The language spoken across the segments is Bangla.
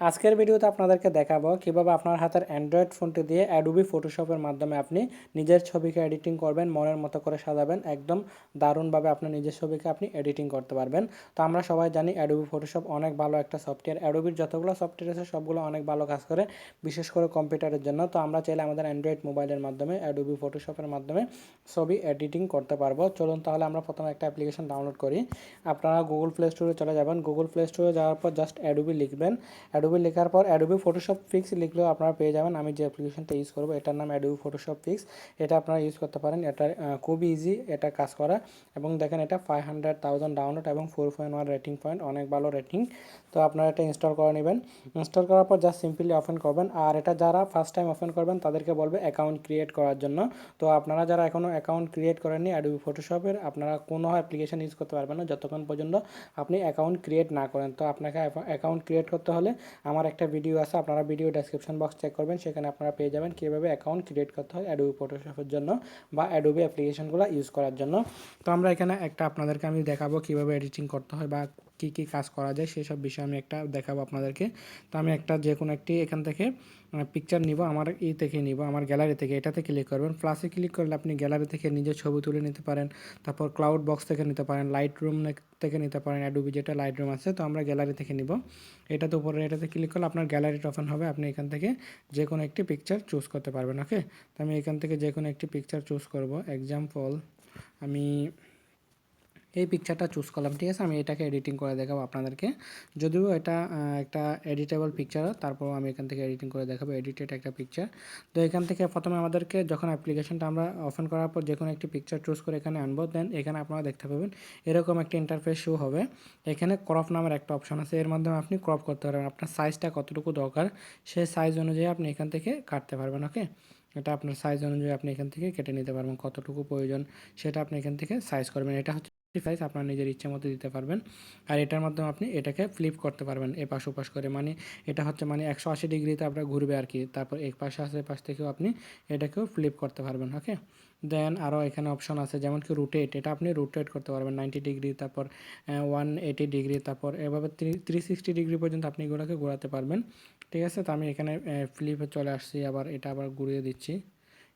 আজকের ভিডিওতে আপনাদেরকে দেখাবো কীভাবে আপনার হাতের অ্যান্ড্রয়েড ফোনটি দিয়ে অ্যাডোবি ফটোশপের মাধ্যমে আপনি নিজের ছবিকে এডিটিং করবেন, মনের মতো করে সাজাবেন, একদম দারুণভাবে আপনার নিজের ছবিকে আপনি এডিটিং করতে পারবেন। তো আমরা সবাই জানি অ্যাডোবি ফটোশপ অনেক ভালো একটা সফটওয়্যার অ্যাডোবির যতগুলো সফটওয়্যার আছে, সবগুলো অনেক ভালো কাজ করে, বিশেষ করে কম্পিউটারের জন্য। তো আমরা চাইলে আমাদের অ্যান্ড্রয়েড মোবাইলের মাধ্যমে অ্যাডোবি ফটোশপের মাধ্যমে ছবি এডিটিং করতে পারব। চলুন তাহলে আমরা প্রথমে একটা অ্যাপ্লিকেশন ডাউনলোড করি। আপনারা গুগল প্লে স্টোরে চলে যাবেন। গুগল প্লে স্টোরে যাওয়ার পর জাস্ট অ্যাডোবি লিখবেন। অ্যাডোবি লেখার পর অ্যাডোবি ফটোশপ ফিক্স লিখলেও আপনারা পেয়ে যাবেন। আমি যে অ্যাপ্লিকেশনটা ইউজ করব, এটার নাম অ্যাডোবি ফটোশপ ফিক্স এটা আপনারা ইউজ করতে পারেন। এটা খুবই ইজি এটা কাজ করা। এবং দেখেন এটা ফাইভ হান্ড্রেড থাউজেন্ড ডাউনলোড এবং four point one rating point অনেক ভালো রেটিং তো আপনারা এটা ইনস্টল করে নেবেন। ইনস্টল করার পর জাস্ট সিম্পলি ওপেন করবেন। আর এটা যারা ফার্স্ট টাইম ওপেন করবেন, তাদেরকে বলবে অ্যাকাউন্ট ক্রিয়েট করার জন্য। তো আপনারা যারা এখনও অ্যাকাউন্ট ক্রিয়েট করেননি অ্যাডোবি ফটোশপের আপনারা কোনো অ্যাপ্লিকেশন ইউজ করতে পারবেন না। যতক্ষণ পর্যন্ত আপনি অ্যাকাউন্ট ক্রিয়েট না করেন। তো আপনাকে অ্যাকাউন্ট ক্রিয়েট করতে হলে আমার একটা ভিডিও আছে, আপনারা ভিডিও ডেসক্রিপশন বক্স চেক করবেন, সেখানে আপনারা পেয়ে যাবেন কীভাবে অ্যাকাউন্ট ক্রিয়েট করতে হয় অ্যাডোবি ফটোশপের জন্য বা অ্যাডোবি অ্যাপ্লিকেশনগুলো ইউজ করার জন্য। তো আমরা এখানে একটা আপনাদেরকে আমি দেখাবো কীভাবে এডিটিং করতে হয় বা কী কী কাজ করা যায় সেসব বিষয়ে আমি একটা দেখাবো আপনাদেরকে। তো আমি একটা যে কোনো একটি এখান থেকে পিকচার নিব, আমার ই থেকে নিব, আমার গ্যালারি থেকে এটাতে ক্লিক করবেন। প্লাসে ক্লিক করলে আপনি গ্যালারি থেকে নিজের ছবি তুলে নিতে পারেন, তারপর ক্লাউড বক্স থেকে নিতে পারেন লাইট রুম থেকে নিতে পারেন অ্যাডোবি যেটা লাইট রুম আছে, তো আমরা গ্যালারি থেকে নিব। এটাতে উপরে, এটাতে ক্লিক করলে আপনার গ্যালারিটা ওপেন হবে, আপনি এখান থেকে যে কোনো একটি পিকচার চুজ করতে পারবেন ওকে তো আমি এখান থেকে যে কোনো একটি পিকচার চুজ করব। এক্সাম্পল আমি এই পিকচারটা চুজ করলাম, ঠিক আছে? আমি এটাকে এডিটিং করে দেখাবো আপনাদেরকে। যদিও এটা একটা এডিটেবল পিকচার তারপর আমি এখান থেকে এডিটিং করে দেখাবো এডিটেড একটা পিকচার তো এখান থেকে প্রথমে আমাদেরকে যখন অ্যাপ্লিকেশনটা আমরা ওপেন করার পর যে কোনো একটি পিকচার চুজ করে এখানে আনব দেন এখানে আপনারা দেখতে পাবেন, এরকম একটা ইন্টারফেস শো হবে। এখানে ক্রপ নামের একটা অপশন আছে, এর মাধ্যমে আপনি ক্রপ করতে পারবেন। আপনার সাইজটা কতটুকু দরকার, সেই সাইজ অনুযায়ী আপনি এখান থেকে কাটতে পারবেন ওকে এটা আপনার সাইজ অনুযায়ী আপনি এখান থেকে কেটে নিতে পারবেন, কতটুকু প্রয়োজন, সেটা আপনি এখান থেকে সাইজ করবেন। এটা হচ্ছে সাইজ আপনার নিজের ইচ্ছা মতো দিতে পারবেন। আর এটার মাধ্যমে আপনি এটাকে ফ্লিপ করতে পারবেন এ পাশ ওপাশ করে। মানে এটা হচ্ছে মানে একশো আশি ডিগ্রিতে আপনার ঘুরবে আর কি। তারপর এক পাশে আসে পাশ থেকেও আপনি এটাকেও ফ্লিপ করতে পারবেন ওকে দেন আরও এখানে অপশন আছে, যেমন কি রুটেট এটা আপনি রুটেট করতে পারবেন নাইনটি ডিগ্রি, তারপর ওয়ান এইটি ডিগ্রি, তারপর এভাবে থ্রি সিক্সটি ডিগ্রি পর্যন্ত আপনি এগুলোকে ঘোরাতে পারবেন। ঠিক আছে? তো আমি এখানে ফ্লিপে চলে আসছি, আবার এটা আবার ঘুরিয়ে দিচ্ছি।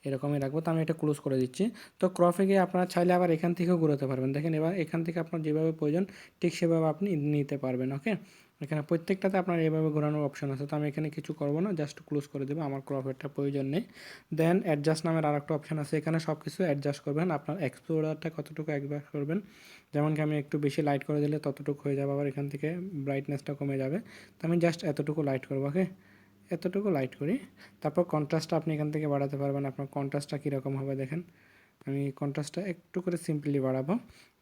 এরকমই রাখব। তো আমি এটা ক্লোজ করে দিচ্ছি। তো ক্রফে গিয়ে আপনারা চাইলে আবার এখান থেকেও ঘুরোতে পারবেন। দেখেন এবার এখান থেকে আপনার যেভাবে প্রয়োজন, ঠিক সেভাবে আপনি নিতে পারবেন ওকে এখানে প্রত্যেকটাতে আপনার এভাবে ঘোরানোর অপশন আছে। তো আমি এখানে কিছু করব না জাস্ট ক্লোজ করে দেবো। আমার ক্রফেরটা প্রয়োজন নেই। দেন অ্যাডজাস্ট নামের আর একটা অপশন আছে। এখানে সব কিছু অ্যাডজাস্ট করবেন। আপনার এক্সপ্লোরারটা কতটুকু অ্যাডজাস্ট করবেন? যেমন কি আমি একটু বেশি লাইট করে দিলে ততটুকু হয়ে যাবে। আবার এখান থেকে ব্রাইটনেসটা কমে যাবে। তো আমি জাস্ট এতটুকু লাইট করব ওকে এতটুকু লাইট করি। তারপর কন্ট্রাস্টটা আপনি এখান থেকে বাড়াতে পারবেন। আপনার কন্ট্রাস্টটা কীরকম হবে দেখেন। আমি কন্ট্রাস্টটা একটু করে সিম্পলি বাড়াবো।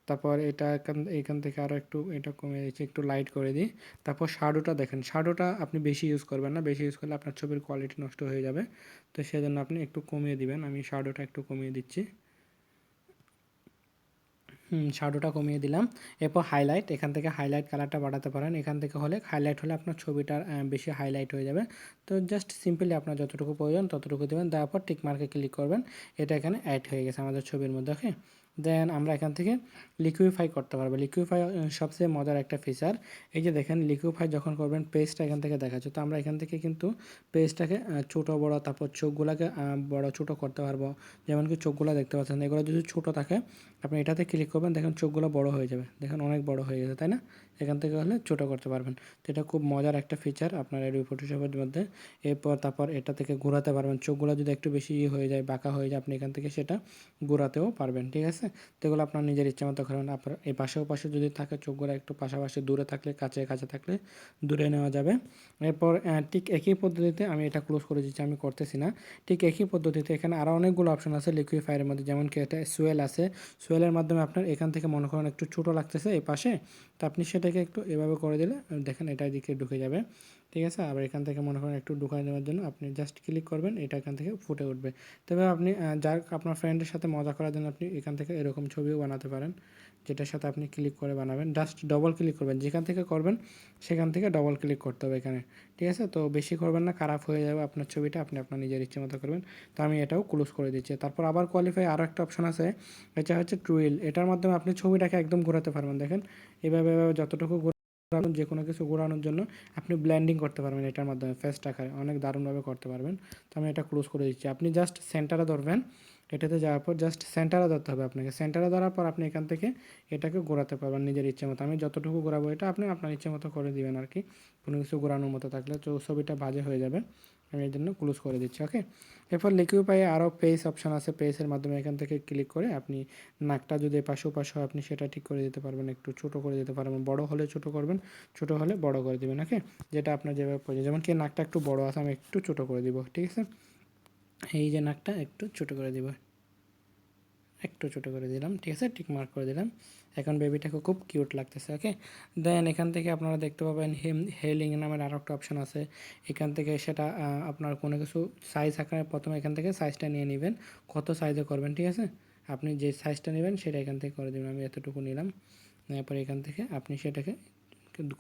তারপর এটা এখান এখান থেকে আরও একটু, এটা কমে দিচ্ছি একটু লাইট করে দিই। তারপর শাডোটা দেখেন শাডোটা আপনি বেশি ইউজ করবেন না। বেশি ইউজ করলে আপনার ছবির কোয়ালিটি নষ্ট হয়ে যাবে। তো সেজন্য আপনি একটু কমিয়ে দিবেন। আমি শাডোটা একটু কমিয়ে দিচ্ছি। শ্যাডোটা কমিয়ে দিলাম। এরপর হাইলাইট এখান থেকে হাইলাইট কালারটা বাড়াতে পারেন। এখান থেকে হলে হাইলাইট হলে আপনার ছবিটার বেশি হাইলাইট হয়ে যাবে। তো জাস্ট সিম্পলি আপনার যতটুকু প্রয়োজন ততটুকু দেবেন। তারপর টিক মার্কে ক্লিক করবেন। এটা এখানে অ্যাড হয়ে গেছে আমাদের ছবির মধ্যে ওকে দেন আমরা এখান থেকে লিকুইফাই করতে পারব। লিকুইফাই সবচেয়ে মজার একটা ফিচার এই যে দেখেন লিকুইফাই যখন করবেন পেজটা এখান থেকে দেখাচ্ছে। তো আমরা এখান থেকে কিন্তু পেজটাকে ছোটো, বড়, তারপর চোখগুলোকে বড়, ছোটো করতে পারব। যেমন কি চোখগুলো দেখতে পাচ্ছেন, এগুলো যদি ছোটো থাকে, আপনি এটাতে ক্লিক করবেন, দেখেন চোখগুলো বড় হয়ে যাবে। দেখেন অনেক বড় হয়ে গেছে, তাই না? এখান থেকে হলে ছোটো করতে পারবেন। তো এটা খুব মজার একটা ফিচার আপনার এই ফটোশপের মধ্যে। এরপর তারপর এটা থেকে ঘোরাতে পারবেন। চোখগুলো যদি একটু বেশি ইয়ে হয়ে যায়, বাঁকা হয়ে যায়, আপনি এখান থেকে সেটা ঘোরাতেও পারবেন, ঠিক আছে? তো এগুলো আপনার নিজের ইচ্ছা মতো করেন। আপনার এই পাশেও পাশে যদি থাকে চোখগুলো একটু পাশাপাশি দূরে থাকলে, কাছে কাছে থাকলে দূরে নেওয়া যাবে। এরপর ঠিক একই পদ্ধতিতে আমি এটা ক্লোজ করে দিচ্ছি, আমি করতেছি না। ঠিক একই পদ্ধতিতে এখানে আরও অনেকগুলো অপশন আছে লিকুইফায়ারের মধ্যে। যেমন কি এটা সোয়েল আছে। সোয়েলের মাধ্যমে আপনার এখান থেকে মনে করেন একটু ছোটো লাগতেছে, এই পাশে। তো আপনি সেটাকে একটু এভাবে করে দিলে, দেখেন এটা দিকে ঢুকে যাবে। ঠিক আছে? আবার এখান থেকে মনে করেন একটু ঢুকাই নেওয়ার জন্য আপনি জাস্ট ক্লিক করবেন, এটা এখান থেকে ফুটে উঠবে। তবে আপনি যার আপনার ফ্রেন্ডের সাথে মজা করার জন্য আপনি এখান থেকে এরকম ছবিও বানাতে পারেন, যেটার সাথে আপনি ক্লিক করে বানাবেন। জাস্ট ডবল ক্লিক করবেন। যেখান থেকে করবেন, সেখান থেকে ডবল ক্লিক করতে হবে এখানে। ঠিক আছে? তো বেশি করবেন না, খারাপ হয়ে যাবে আপনার ছবিটা, আপনি আপনার নিজের ইচ্ছে মতো করবেন। তো আমি এটাও ক্লোজ করে দিচ্ছি। তারপর আবার কোয়ালিফাই আরও একটা অপশন আছে, এটা হচ্ছে টুইল এটার মাধ্যমে আপনি ছবিটাকে একদম ঘোরাতে পারবেন। দেখেন, এভাবে এভাবে যতটুকু যে কোনো কিছু ঘোরানোর জন্য আপনি ব্ল্যান্ডিং করতে পারবেন এটার মাধ্যমে ফেস্ট আকারে। অনেক দারুণভাবে করতে পারবেন। তো আমি এটা ক্লোজ করে দিচ্ছি। আপনি জাস্ট সেন্টারে ধরবেন। এটাতে যাওয়ার পর জাস্ট সেন্টারে ধরতে হবে আপনাকে। সেন্টারে ধরার পর আপনি এখান থেকে এটাকে ঘোরাতে পারবেন নিজের ইচ্ছে মতো। আমি যতটুকু ঘোরাবো এটা আপনি আপনার ইচ্ছে মতো করে দিবেন আর কি কোনো কিছু ঘোরানোর মতো থাকলে তো ছবিটা বাজে হয়ে যাবে। আমি এর জন্য ক্লোজ করে দিচ্ছি ওকে এরপর লিকুইড পায়ে আরও পেস অপশন আছে পেসের মাধ্যমে এখান থেকে ক্লিক করে আপনি নাকটা যদি এপাশে ওপাশে হয়, আপনি সেটা ঠিক করে দিতে পারবেন, একটু ছোট করে দিতে পারবেন, বড় হলে ছোট করবেন, ছোট হলে বড় করে দিবেন ওকে যেটা আপনার যেভাবে প্রয়োজন, যেমন কি নাকটা একটু বড় আছে, আমি একটু ছোট করে দিব, ঠিক আছে? এই যে নাকটা একটু ছোট করে দিব, একটু ছোট করে দিলাম, ঠিক আছে? টিক মার্ক করে দিলাম। এখন বেবিটাকে খুব কিউট লাগতেছে ওকে দেন এখান থেকে আপনারা দেখতে পাবেন হেম হেলিং নামের আরও একটা অপশন আছে। এখান থেকে সেটা আপনার কোনো কিছু সাইজ আকারে প্রথমে এখান থেকে সাইজটা নিয়ে নেবেন। কত সাইজে করবেন, ঠিক আছে? আপনি যে সাইজটা নেবেন সেটা এখান থেকে করে দেবেন। আমি এতটুকু নিলাম। এরপর এখান থেকে আপনি সেটাকে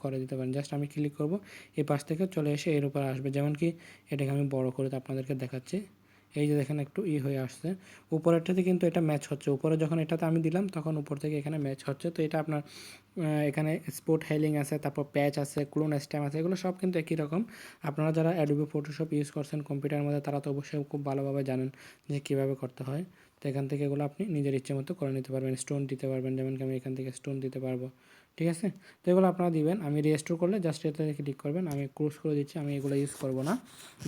করে দিতে পারেন। জাস্ট আমি ক্লিক করব। এই পাশ থেকে চলে এসে এর উপর আসবে। যেমন কি এটাকে আমি বড় করে আপনাদেরকে দেখাচ্ছি। এই যে দেখেন একটু ই হয়ে আসছে। উপরেরটাতে কিন্তু এটা ম্যাচ হচ্ছে। উপরে যখন এটাতে আমি দিলাম, তখন উপর থেকে এখানে ম্যাচ হচ্ছে। তো এটা আপনার এখানে স্পোর্ট হেলিং আছে, তারপর প্যাচ আছে ক্লোন স্ট্যাম আছে, এগুলো সব কিন্তু একই রকম। আপনারা যারা অ্যাডোবি ফটোশপ ইউজ করছেন কম্পিউটারের মধ্যে, তারা তো অবশ্যই খুব ভালোভাবে জানেন যে কীভাবে করতে হয়। তো এখান থেকে এগুলো আপনি নিজের ইচ্ছে মতো করে নিতে পারবেন। স্টোন দিতে পারবেন। যেমন আমি এখান থেকে স্টোন দিতে পারব। ঠিক আছে? তো এগুলো আপনারা দিবেন। আমি রেজিস্টোর করলে জাস্ট এটাতে ক্লিক করবেন। আমি ক্রুজ করে দিচ্ছি, আমি এগুলো ইউজ করব না।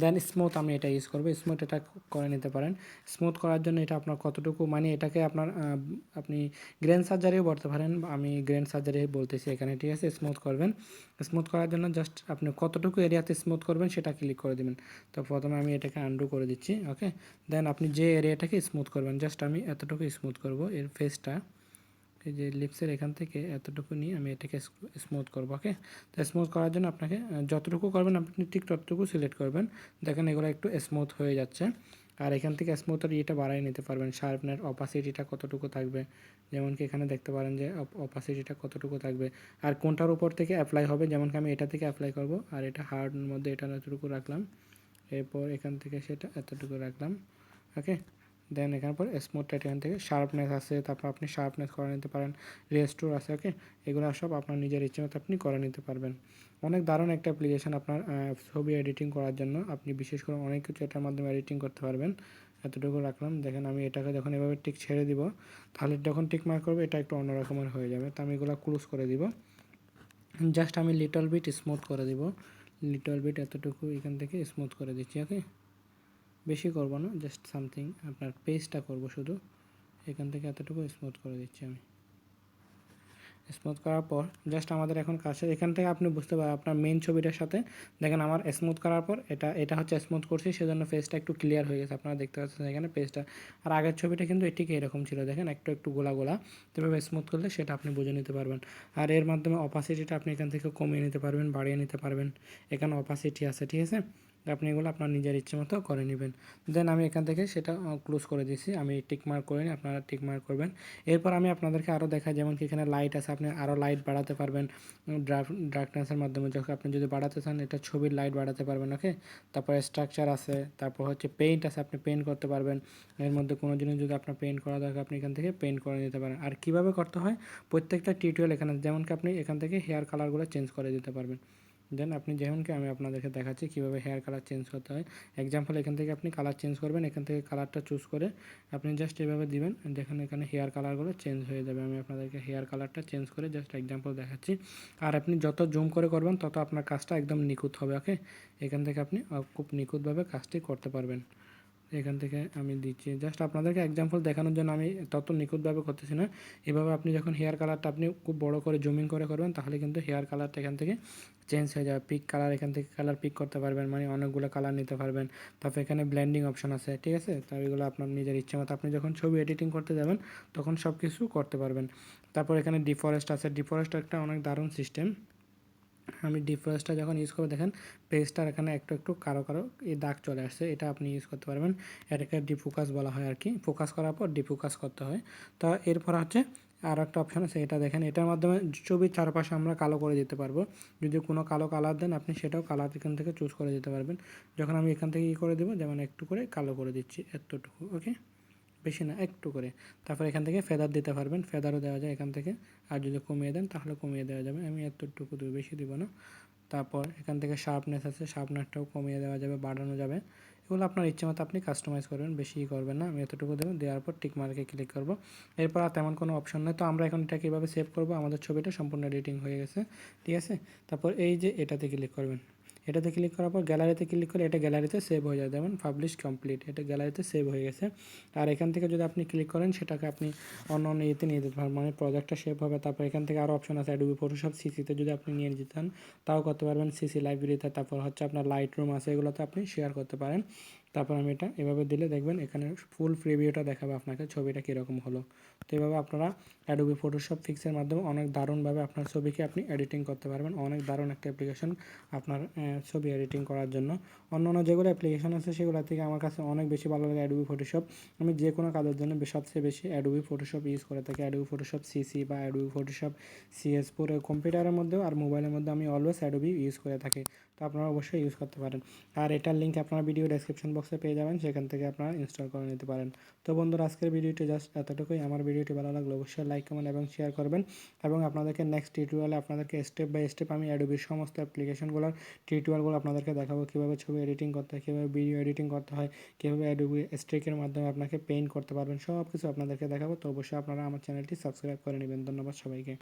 দেন স্মুথ আমি এটা ইউজ করব। স্মুথ এটা করে নিতে পারেন। স্মুথ করার জন্য এটা আপনার কতটুকু মানে এটাকে আপনার আপনি গ্রেন সার্জারিও বলতে পারেন। আমি গ্রেন সার্জারি বলতেছি এখানে, ঠিক আছে? স্মুথ করবেন। স্মুথ করার জন্য জাস্ট আপনি কতটুকু এরিয়াতে স্মুথ করবেন সেটা ক্লিক করে দেবেন। তো প্রথমে আমি এটাকে আন্ডু করে দিচ্ছি ওকে দেন আপনি যে এরিয়াটাকে স্মুথ করবেন জাস্ট আমি এতটুকু স্মুথ করব এর ফেসটা এই যে লিপসের এখান থেকে এতটুকু নিয়ে আমি এটাকে স্মুথ করব ওকে তো স্মুথ করার জন্য আপনাকে যতটুকু করবেন, আপনি ঠিক ততটুকু সিলেক্ট করবেন। দেখেন এগুলো একটু স্মুথ হয়ে যাচ্ছে। আর এখান থেকে স্মুথের ইয়েটা বাড়াই নিতে পারবেন। শার্পনের অপাসিটিটা কতটুকু থাকবে? যেমন কি এখানে দেখতে পারেন যে অপাসিটিটা কতটুকু থাকবে? আর কোনটার উপর থেকে অ্যাপ্লাই হবে? যেমন কি আমি এটা থেকে অ্যাপ্লাই করব। আর এটা হার্ডের মধ্যে এটা এতটুকু রাখলাম। এরপর এখান থেকে সেটা এতটুকু রাখলাম ওকে দেন এখানে পর স্মুথ এখান থেকে শার্পনেস আছে, তারপর আপনি শার্পনেস করে নিতে পারেন রেস্টোর আছে ওকে এগুলো সব আপনার নিজের ইচ্ছে মতো আপনি করে নিতে পারবেন। অনেক দারুণ একটা অ্যাপ্লিকেশন আপনার ছবি এডিটিং করার জন্য। আপনি বিশেষ করে অনেক কিছু এটার মাধ্যমে এডিটিং করতে পারবেন। এতটুকু রাখলাম। দেখেন আমি এটাকে যখন এভাবে টিক ছেড়ে দিব, তাহলে যখন টিক মার্ক করবে, এটা একটু অন্যরকমের হয়ে যাবে। তো আমি এগুলো ক্লোজ করে দিব। জাস্ট আমি লিটল বিট স্মুথ করে দিব। লিটল বিট এতটুকু এখান থেকে স্মুথ করে দিচ্ছি ওকে বেশি করব না জাস্ট সামথিং আপনার পেজটা করব শুধু। এখান থেকে এতটুকু স্মুথ করে দিচ্ছি আমি। স্মুথ করার পর জাস্ট আমাদের এখন কাছে এখান থেকে আপনি বুঝতে পারেন আপনার মেন ছবিটার সাথে, দেখেন আমার স্মুথ করার পর এটা এটা হচ্ছে স্মুথ করছি, সেজন্য ফেসটা একটু ক্লিয়ার হয়ে গেছে। আপনারা দেখতে পাচ্ছেন এখানে পেজটা আর আগের ছবিটা কিন্তু এটিকে এরকম ছিল, দেখেন একটু একটু গোলা গোলা। যেভাবে স্মুথ করলে সেটা আপনি বুঝে নিতে পারবেন। আর এর মাধ্যমে অপাসিটিটা আপনি এখান থেকে কমিয়ে নিতে পারবেন, বাড়িয়ে নিতে পারবেন। এখানে অপাসিটি আছে, ঠিক আছে? আপনি এগুলো আপনার নিজের ইচ্ছে মতো করে নেবেন। দেন আমি এখান থেকে সেটা ক্লোজ করে দিয়েছি। আমি টিক মার্ক করে নিই, আপনারা টিক মার্ক করবেন। এরপর আমি আপনাদেরকে আরও দেখাই, যেমন কি এখানে লাইট আছে, আপনি আরও লাইট বাড়াতে পারবেন। ড্রাফ ডার্কনেসের মাধ্যমে যখন আপনি যদি বাড়াতে চান, এটা ছবির লাইট বাড়াতে পারবেন ওকে তারপরে স্ট্রাকচার আছে, তারপর হচ্ছে পেইন্ট আছে, আপনি পেইন্ট করতে পারবেন। এর মধ্যে কোনো জিনিস যদি আপনার পেইন্ট করা দরকার, আপনি এখান থেকে পেইন্ট করে নিতে পারেন। আর কীভাবে করতে হয়? প্রত্যেকটা টিউটোরিয়াল এখানে, যেমন কি আপনি এখান থেকে হেয়ার কালারগুলো চেঞ্জ করে দিতে পারবেন। দেন আপনি যেমন কি আমি আপনাদেরকে দেখাচ্ছি কীভাবে হেয়ার কালার চেঞ্জ করতে হয়। এক্সাম্পল এখান থেকে আপনি কালার চেঞ্জ করবেন, এখান থেকে কালারটা চুজ করে আপনি জাস্ট এভাবে দিবেন, দেখেন এখানে হেয়ার কালারগুলো চেঞ্জ হয়ে যাবে। আমি আপনাদেরকে হেয়ার কালারটা চেঞ্জ করে জাস্ট এক্সাম্পল দেখাচ্ছি। আর আপনি যত জুম করে করবেন, তত আপনার কাজটা একদম নিখুঁত হবে ওকে এখান থেকে আপনি খুব নিখুঁতভাবে কাজটি করতে পারবেন। এখান থেকে আমি দিচ্ছি। জাস্ট আপনাদেরকে এক্সাম্পল দেখানোর জন্য আমি তত নিখুঁতভাবে করতেছি না। এভাবে আপনি যখন হেয়ার কালারটা আপনি খুব বড় করে জুমিং করে করবেন, তাহলে কিন্তু হেয়ার কালারটা এখান থেকে চেঞ্জ হয়ে যাবে। পিক কালার এখান থেকে কালার পিক করতে পারবেন মানে অনেকগুলো কালার নিতে পারবেন। তারপর এখানে ব্ল্যান্ডিং অপশন আছে, ঠিক আছে? তো এগুলো আপনার নিজের ইচ্ছে মতো। আপনি যখন ছবি এডিটিং করতে যাবেন, তখন সব কিছু করতে পারবেন। তারপর এখানে ডিফরেস্ট আছে। ডিফরেস্ট একটা অনেক দারুণ সিস্টেম আমি ডিফ্রেন্সটা যখন ইউজ করব, দেখেন পেজটার এখানে একটু একটু কারও কারও এই দাগ চলে আসছে, এটা আপনি ইউজ করতে পারবেন। এটাকে ডিফোকাস বলা হয় আর কি ফোকাস করার পর ডিফোকাস করতে হয়। তো এরপর হচ্ছে আর একটা অপশান আছে, এটা দেখেন, এটার মাধ্যমে ছবির চারপাশে আমরা কালো করে দিতে পারব। যদি কোনো কালো কালার দেন, আপনি সেটাও কালার এখান থেকে চুজ করে দিতে পারবেন। যখন আমি এখান থেকে ই করে দেবো, যেমন একটু করে কালো করে দিচ্ছি, এতটুকু ওকে বেশি না, একটু করে। তারপর এখান থেকে ফেদার দিতে পারবেন ফেদারও দেওয়া যায় এখান থেকে। আর যদি কমিয়ে দেন, তাহলে কমিয়ে দেওয়া যাবে। আমি এতটুকু দেবো বেশি দিব না। তারপর এখান থেকে শার্পনেস আছে শার্পনেসটাও কমিয়ে দেওয়া যাবে, বাড়ানো যাবে। এগুলো আপনার ইচ্ছে মতো আপনি কাস্টমাইজ করবেন বেশি করবেন না। আমি এতটুকু দেবো, দেওয়ার পর টিক মার্কে ক্লিক করব। এরপর আর তেমন কোনো অপশন নেই। তো আমরা এখন এটা কীভাবে সেভ করব? আমাদের ছবিটা সম্পূর্ণ এডিটিং হয়ে গেছে। ঠিক আছে? তারপর এই যে এটাতে ক্লিক করবেন। এটাতে ক্লিক করার পর গ্যালারিতে ক্লিক করে এটা গ্যালারিতে সেভ হয়ে যায়। যেমন পাবলিশ কমপ্লিট এটা গ্যালারিতে সেভ হয়ে গেছে। আর এখান থেকে যদি আপনি ক্লিক করেন, সেটাকে আপনি অন্য অন্য ইয়েতে নিয়ে যেতে পারবেন। মানে প্রজেক্টটা সেভ হবে, তারপর এখান থেকে আরও অপশন আছে অ্যাডোবি ফটোশপ সিসিতে যদি আপনি নিয়ে যেতে চান, তাও করতে পারবেন। সিসি লাইব্রেরিতে তারপর হচ্ছে আপনার লাইট রুম আছে, এগুলোতে আপনি শেয়ার করতে পারেন। তারপর আমি এটা এভাবে দিলে দেখবেন এখানে ফুল প্রিভিউটা দেখাবে আপনাকে, ছবিটা কীরকম হলো। তো এভাবে আপনারা অ্যাডোবি ফটোশপ ফিক্সের মাধ্যমে অনেক দারুণভাবে আপনার ছবিকে আপনি এডিটিং করতে পারবেন। অনেক দারুণ একটা অ্যাপ্লিকেশন আপনার ছবি এডিটিং করার জন্য। অন্য অন্য যেগুলো অ্যাপ্লিকেশন আছে সেগুলো থেকে আমার কাছে অনেক বেশি ভালো লাগে অ্যাডোবি ফটোশপ আমি যে কোনো কাজের জন্য সবচেয়ে বেশি অ্যাডোবি ফটোশপ ইউজ করে থাকি। অ্যাডোবি ফটোশপ সিসি বা অ্যাডোবি ফটোশপ সিএস ফোর কম্পিউটারের মধ্যেও আর মোবাইলের মধ্যে আমি অলওয়েজ অ্যাডোবি ইউজ করে থাকি। তো আপনারা অবশ্যই ইউজ করতে পারেন। আর এটার লিঙ্ক আপনারা ভিডিও ডেসক্রিপশন বক্সে পেয়ে যাবেন, সেখান থেকে আপনারা ইনস্টল করে নিতে পারেন। তো বন্ধুরা, আজকের ভিডিওটি জাস্ট এতটুকুই। আমার ভিডিওটি ভালো লাগলে অবশ্যই লাইক কমেন্ট এবং শেয়ার করবেন। এবং আপনাদেরকে নেক্সট টিউটোরিয়ালে আপনাদেরকে স্টেপ বাই স্টেপ আমি অ্যাডোবির সমস্ত অ্যাপ্লিকেশনগুলোর টিউটোরিয়ালগুলো আপনাদেরকে দেখাবো। কীভাবে ছবি এডিটিং করতে হয়, কীভাবে ভিডিও এডিটিং করতে হয়, কীভাবে অ্যাডোবি স্ট্রিকের মাধ্যমে আপনাকে পেইন্ট করতে পারবেন সব কিছু আপনাদেরকে দেখাবো। তো অবশ্যই আপনারা আমার চ্যানেলটি সাবস্ক্রাইব করে নেবেন। ধন্যবাদ সবাইকে।